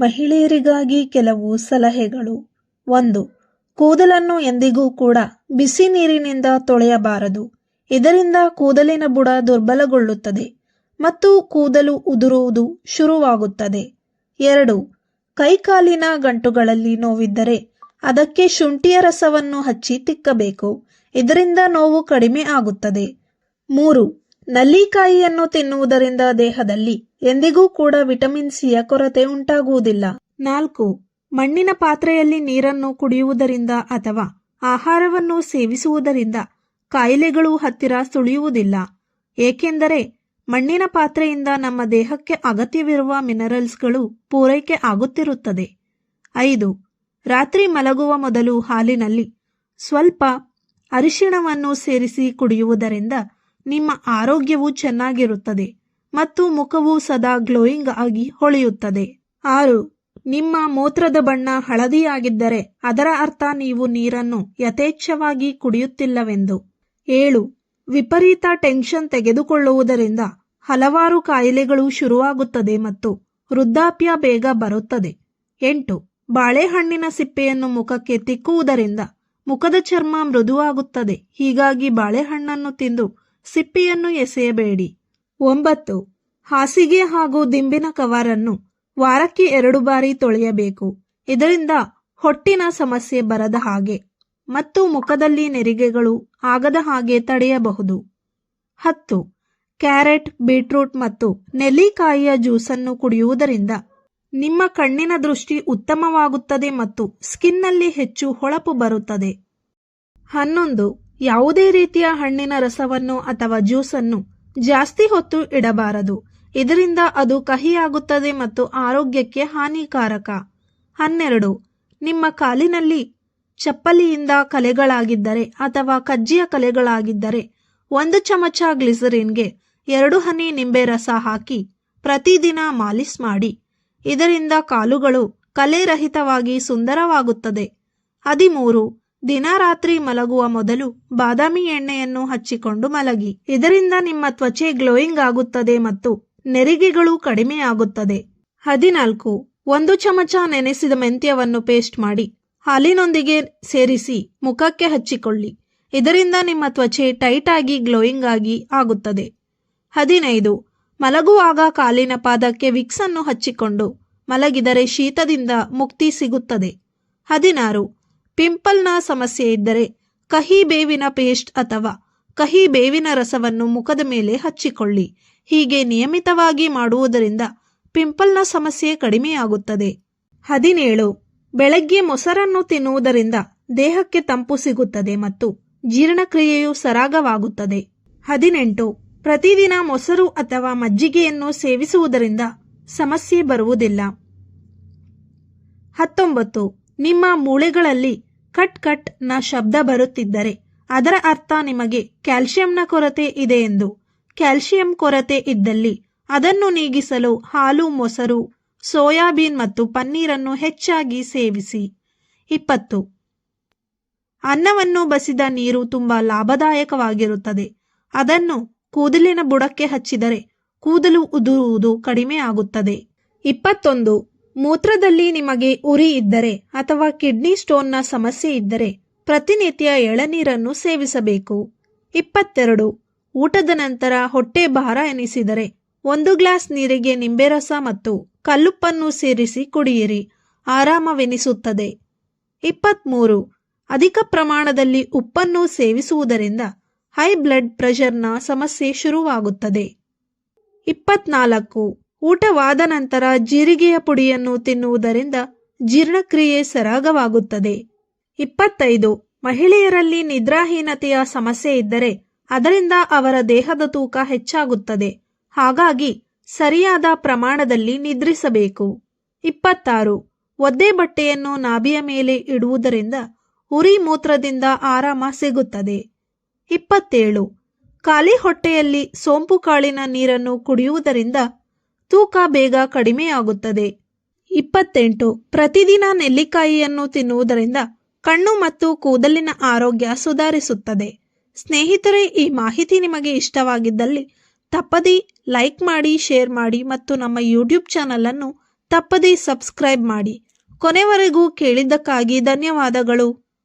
ಮಹಿಳೆಯರಿಗಾಗಿ ಕೆಲವು ಸಲಹೆಗಳು. ಒಂದು, ಕೂದಲನ್ನು ಎಂದಿಗೂ ಕೂಡ ಬಿಸಿ ನೀರಿನಿಂದ ತೊಳೆಯಬಾರದು. ಇದರಿಂದ ಕೂದಲಿನ ಬುಡ ದುರ್ಬಲಗೊಳ್ಳುತ್ತದೆ ಮತ್ತು ಕೂದಲು ಉದುರುವುದು ಶುರುವಾಗುತ್ತದೆ. ಎರಡು, ಕೈಕಾಲಿನ ಗಂಟುಗಳಲ್ಲಿ ನೋವಿದ್ದರೆ ಅದಕ್ಕೆ ಶುಂಠಿಯ ರಸವನ್ನು ಹಚ್ಚಿ ತಿಕ್ಕಬೇಕು. ಇದರಿಂದ ನೋವು ಕಡಿಮೆ ಆಗುತ್ತದೆ. ಮೂರು ನಲ್ಲಿಕಾಯಿಯನ್ನು ತಿನ್ನುವುದರಿಂದ ದೇಹದಲ್ಲಿ ಎಂದಿಗೂ ಕೂಡ ವಿಟಮಿನ್ ಸಿಯ ಕೊರತೆ ಉಂಟಾಗುವುದಿಲ್ಲ. ನಾಲ್ಕು, ಮಣ್ಣಿನ ಪಾತ್ರೆಯಲ್ಲಿ ನೀರನ್ನು ಕುಡಿಯುವುದರಿಂದ ಅಥವಾ ಆಹಾರವನ್ನು ಸೇವಿಸುವುದರಿಂದ ಕಾಯಿಲೆಗಳು ಹತ್ತಿರ ಸುಳಿಯುವುದಿಲ್ಲ. ಏಕೆಂದರೆ ಮಣ್ಣಿನ ಪಾತ್ರೆಯಿಂದ ನಮ್ಮ ದೇಹಕ್ಕೆ ಅಗತ್ಯವಿರುವ ಮಿನರಲ್ಸ್ಗಳು ಪೂರೈಕೆ ಆಗುತ್ತಿರುತ್ತದೆ. ಐದು, ರಾತ್ರಿ ಮಲಗುವ ಮೊದಲು ಹಾಲಿನಲ್ಲಿ ಸ್ವಲ್ಪ ಅರಿಶಿಣವನ್ನು ಸೇರಿಸಿ ಕುಡಿಯುವುದರಿಂದ ನಿಮ್ಮ ಆರೋಗ್ಯವು ಚೆನ್ನಾಗಿರುತ್ತದೆ ಮತ್ತು ಮುಖವು ಸದಾ ಗ್ಲೋಯಿಂಗ್ ಆಗಿ ಹೊಳೆಯುತ್ತದೆ. ಆರು, ನಿಮ್ಮ ಮೂತ್ರದ ಬಣ್ಣ ಹಳದಿಯಾಗಿದ್ದರೆ ಅದರ ಅರ್ಥ ನೀವು ನೀರನ್ನು ಯಥೇಚ್ಛವಾಗಿ ಕುಡಿಯುತ್ತಿಲ್ಲವೆಂದು. ಏಳು, ವಿಪರೀತ ಟೆನ್ಷನ್ ತೆಗೆದುಕೊಳ್ಳುವುದರಿಂದ ಹಲವಾರು ಕಾಯಿಲೆಗಳು ಶುರುವಾಗುತ್ತದೆ ಮತ್ತು ವೃದ್ಧಾಪ್ಯ ಬೇಗ ಬರುತ್ತದೆ. ಎಂಟು, ಬಾಳೆಹಣ್ಣಿನ ಸಿಪ್ಪೆಯನ್ನು ಮುಖಕ್ಕೆ ತಿಕ್ಕುವುದರಿಂದ ಮುಖದ ಚರ್ಮ ಮೃದುವಾಗುತ್ತದೆ. ಹೀಗಾಗಿ ಬಾಳೆಹಣ್ಣನ್ನು ತಿಂದು ಸಿಪ್ಪೆಯನ್ನು ಎಸೆಯಬೇಡಿ. ಒಂಬತ್ತು. ಹಾಸಿಗೆ ಹಾಗೂ ದಿಂಬಿನ ಕವರನ್ನು ವಾರಕ್ಕೆ ಎರಡು ಬಾರಿ ತೊಳೆಯಬೇಕು. ಇದರಿಂದ ಹೊಟ್ಟಿನ ಸಮಸ್ಯೆ ಬರದ ಹಾಗೆ ಮತ್ತು ಮುಖದಲ್ಲಿ ನೆರಿಗೆಗಳು ಆಗದ ಹಾಗೆ ತಡೆಯಬಹುದು. ಹತ್ತು. ಕ್ಯಾರೆಟ್, ಬೀಟ್ರೂಟ್ ಮತ್ತು ನೆಲ್ಲಿಕಾಯಿಯ ಜ್ಯೂಸನ್ನು ಕುಡಿಯುವುದರಿಂದ ನಿಮ್ಮ ಕಣ್ಣಿನ ದೃಷ್ಟಿ ಉತ್ತಮವಾಗುತ್ತದೆ ಮತ್ತು ಸ್ಕಿನ್ನಲ್ಲಿ ಹೆಚ್ಚು ಹೊಳಪು ಬರುತ್ತದೆ. ಹನ್ನೊಂದು. ಯಾವುದೇ ರೀತಿಯ ಹಣ್ಣಿನ ರಸವನ್ನು ಅಥವಾ ಜ್ಯೂಸನ್ನು ಜಾಸ್ತಿ ಹೊತ್ತು ಇಡಬಾರದು. ಇದರಿಂದ ಅದು ಕಹಿಯಾಗುತ್ತದೆ ಮತ್ತು ಆರೋಗ್ಯಕ್ಕೆ ಹಾನಿಕಾರಕ. ಹನ್ನೆರಡು. ನಿಮ್ಮ ಕಾಲಿನಲ್ಲಿ ಚಪ್ಪಲಿಯಿಂದ ಕಲೆಗಳಾಗಿದ್ದರೆ ಅಥವಾ ಕಜ್ಜಿಯ ಕಲೆಗಳಾಗಿದ್ದರೆ ಒಂದು ಚಮಚ ಗ್ಲಿಸರಿನ್ಗೆ ಎರಡು ಹನಿ ನಿಂಬೆ ರಸ ಹಾಕಿ ಪ್ರತಿದಿನ ಮಾಲಿಸ್ ಮಾಡಿ. ಇದರಿಂದ ಕಾಲುಗಳು ಕಲೆರಹಿತವಾಗಿ ಸುಂದರವಾಗುತ್ತದೆ. ಹದಿಮೂರು. ದಿನ ರಾತ್ರಿ ಮಲಗುವ ಮೊದಲು ಬಾದಾಮಿ ಎಣ್ಣೆಯನ್ನು ಹಚ್ಚಿಕೊಂಡು ಮಲಗಿ. ಇದರಿಂದ ನಿಮ್ಮ ತ್ವಚೆ ಗ್ಲೋಯಿಂಗ್ ಆಗುತ್ತದೆ ಮತ್ತು ನೆರಿಗೆಗಳು ಕಡಿಮೆಯಾಗುತ್ತದೆ ಹದಿನಾಲ್ಕು. ಒಂದು ಚಮಚ ನೆನೆಸಿದ ಮೆಂತ್ಯವನ್ನು ಪೇಸ್ಟ್ ಮಾಡಿ. ಹಾಲಿನೊಂದಿಗೆ ಸೇರಿಸಿ ಮುಖಕ್ಕೆ ಹಚ್ಚಿಕೊಳ್ಳಿ. ಇದರಿಂದ ನಿಮ್ಮ ತ್ವಚೆ ಟೈಟ್ ಆಗಿ ಗ್ಲೋಯಿಂಗ್ ಆಗಿ ಆಗುತ್ತದೆ. ಹದಿನೈದು. ಮಲಗುವಾಗ ಕಾಲಿನ ಪಾದಕ್ಕೆ ವಿಕ್ಸ್ ಅನ್ನು ಹಚ್ಚಿಕೊಂಡು ಮಲಗಿದರೆ ಶೀತದಿಂದ ಮುಕ್ತಿ ಸಿಗುತ್ತದೆ. ಹದಿನಾರು. ಪಿಂಪಲ್ನ ಸಮಸ್ಯೆ ಇದ್ದರೆ ಕಹಿ ಬೇವಿನ ಪೇಸ್ಟ್ ಅಥವಾ ಕಹಿ ಬೇವಿನ ರಸವನ್ನು ಮುಖದ ಮೇಲೆ ಹಚ್ಚಿಕೊಳ್ಳಿ. ಹೀಗೆ ನಿಯಮಿತವಾಗಿ ಮಾಡುವುದರಿಂದ ಪಿಂಪಲ್ನ ಸಮಸ್ಯೆ ಕಡಿಮೆಯಾಗುತ್ತದೆ. ಹದಿನೇಳು. ಬೆಳಗ್ಗೆ ಮೊಸರನ್ನು ತಿನ್ನುವುದರಿಂದ ದೇಹಕ್ಕೆ ತಂಪು ಸಿಗುತ್ತದೆ ಮತ್ತು ಜೀರ್ಣಕ್ರಿಯೆಯು ಸರಾಗವಾಗುತ್ತದೆ. ಹದಿನೆಂಟು. ಪ್ರತಿದಿನ ಮೊಸರು ಅಥವಾ ಮಜ್ಜಿಗೆಯನ್ನು ಸೇವಿಸುವುದರಿಂದ ಸಮಸ್ಯೆ ಬರುವುದಿಲ್ಲ. ಹತ್ತೊಂಬತ್ತು. ನಿಮ್ಮ ಮೂಳೆಗಳಲ್ಲಿ ಕಟ್ ಕಟ್ನ ಶಬ್ದ ಬರುತ್ತಿದ್ದರೆ ಅದರ ಅರ್ಥ ನಿಮಗೆ ಕ್ಯಾಲ್ಸಿಯಂನ ಕೊರತೆ ಇದೆ ಎಂದು. ಕ್ಯಾಲ್ಸಿಯಂ ಕೊರತೆ ಇದ್ದಲ್ಲಿ ಅದನ್ನು ನೀಗಿಸಲು ಹಾಲು, ಮೊಸರು, ಸೋಯಾಬೀನ್ ಮತ್ತು ಪನ್ನೀರನ್ನು ಹೆಚ್ಚಾಗಿ ಸೇವಿಸಿ. ಇಪ್ಪತ್ತು. ಅನ್ನವನ್ನು ಬಸಿದ ನೀರು ತುಂಬಾ ಲಾಭದಾಯಕವಾಗಿರುತ್ತದೆ. ಅದನ್ನು ಕೂದಲಿನ ಬುಡಕ್ಕೆ ಹಚ್ಚಿದರೆ ಕೂದಲು ಉದುರುವುದು ಕಡಿಮೆ ಆಗುತ್ತದೆ. ಇಪ್ಪತ್ತೊಂದು. ಮೂತ್ರದಲ್ಲಿ ನಿಮಗೆ ಉರಿ ಇದ್ದರೆ ಅಥವಾ ಕಿಡ್ನಿ ಸ್ಟೋನ್ನ ಸಮಸ್ಯೆ ಇದ್ದರೆ ಪ್ರತಿನಿತ್ಯ ಎಳನೀರನ್ನು ಸೇವಿಸಬೇಕು. ಇಪ್ಪತ್ತೆರಡು, ಊಟದ ನಂತರ ಹೊಟ್ಟೆ ಭಾರ ಎನಿಸಿದರೆ ಒಂದು ಗ್ಲಾಸ್ ನೀರಿಗೆ ನಿಂಬೆ ರಸ ಮತ್ತು ಕಲ್ಲುಪ್ಪನ್ನು ಸೇರಿಸಿ ಕುಡಿಯಿರಿ, ಆರಾಮವೆನಿಸುತ್ತದೆ. ಇಪ್ಪತ್ತ್ಮೂರು ಅಧಿಕ ಪ್ರಮಾಣದಲ್ಲಿ ಉಪ್ಪನ್ನು ಸೇವಿಸುವುದರಿಂದ ಹೈ ಬ್ಲಡ್ ಪ್ರೆಷರ್ನ ಸಮಸ್ಯೆ ಶುರುವಾಗುತ್ತದೆ. ಇಪ್ಪತ್ನಾಲ್ಕು ಊಟವಾದ ನಂತರ ಜೀರಿಗೆಯ ಪುಡಿಯನ್ನು ತಿನ್ನುವುದರಿಂದ ಜೀರ್ಣಕ್ರಿಯೆ ಸರಾಗವಾಗುತ್ತದೆ. ಇಪ್ಪತ್ತೈದು, ಮಹಿಳೆಯರಲ್ಲಿ ನಿದ್ರಾಹೀನತೆಯ ಸಮಸ್ಯೆ ಇದ್ದರೆ ಅದರಿಂದ ಅವರ ದೇಹದ ತೂಕ ಹೆಚ್ಚಾಗುತ್ತದೆ. ಹಾಗಾಗಿ ಸರಿಯಾದ ಪ್ರಮಾಣದಲ್ಲಿ ನಿದ್ರಿಸಬೇಕು. ಇಪ್ಪತ್ತಾರು, ಒದ್ದೆ ಬಟ್ಟೆಯನ್ನು ನಾಭಿಯ ಮೇಲೆ ಇಡುವುದರಿಂದ ಉರಿ ಮೂತ್ರದಿಂದ ಆರಾಮ ಸಿಗುತ್ತದೆ. ಇಪ್ಪತ್ತೇಳು, ಖಾಲಿ ಹೊಟ್ಟೆಯಲ್ಲಿ ಸೋಂಪು ಕಾಳಿನ ನೀರನ್ನು ಕುಡಿಯುವುದರಿಂದ ತೂಕ ಬೇಗ ಕಡಿಮೆಯಾಗುತ್ತದೆ. ಇಪ್ಪತ್ತೆಂಟು. ಪ್ರತಿದಿನ ನೆಲ್ಲಿಕಾಯಿಯನ್ನು ತಿನ್ನುವುದರಿಂದ ಕಣ್ಣು ಮತ್ತು ಕೂದಲಿನ ಆರೋಗ್ಯ ಸುಧಾರಿಸುತ್ತದೆ. ಸ್ನೇಹಿತರೆ, ಈ ಮಾಹಿತಿ ನಿಮಗೆ ಇಷ್ಟವಾಗಿದ್ದಲ್ಲಿ ತಪ್ಪದೇ ಲೈಕ್ ಮಾಡಿ, ಶೇರ್ ಮಾಡಿ ಮತ್ತು ನಮ್ಮ ಯೂಟ್ಯೂಬ್ ಚಾನಲನ್ನು ತಪ್ಪದೇ ಸಬ್ಸ್ಕ್ರೈಬ್ ಮಾಡಿ. ಕೊನೆವರೆಗೂ ಕೇಳಿದ್ದಕ್ಕಾಗಿ ಧನ್ಯವಾದಗಳು.